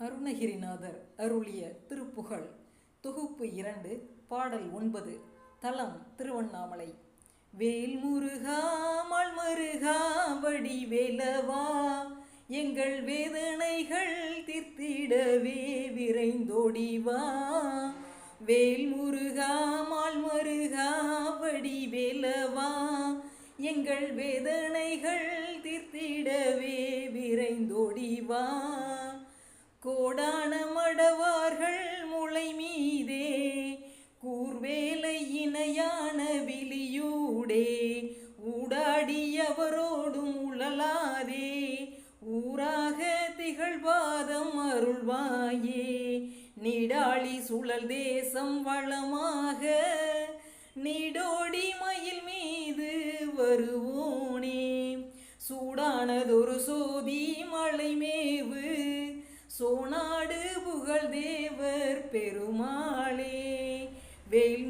அருணகிரிநாதர் அருளிய திருப்புகழ். தொகுப்பு இரண்டு பாடல் ஒன்பது தலம் திருவண்ணாமலை. வேல் முருகா மல்மருகா வடி வேலவா எங்கள் வேதனைகள் தீர்த்திடவே விரைந்தோடி வா. வேல் முருகா மால்மருகா வடி வேலவா எங்கள் வேதனைகள் தீர்த்திடவே விரைந்தோடி ஊடாடியவரோடும் உழலாதே. ஊராக திகழ்வாதம் அருள்வாயே. நீடாளி சுழல் தேசம் வளமாக. நீடோடி மயில் மீது வருவோனே. சூடானதொரு சோதி மலை மேவு. சோனாடு புகழ் தேவர் பெருமாளே. வேல்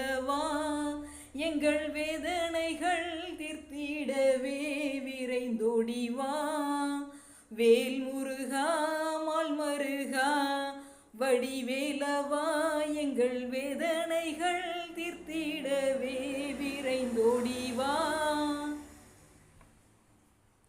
வேலவா எங்கள் வேதனைகள் தீர்த்திடவே விரைந்தோடி வா வேல் முருகா மால் மருகா வடிவேலவா. எங்கள் வேதனைகள் தீர்த்திடவே விரைந்தோடிவா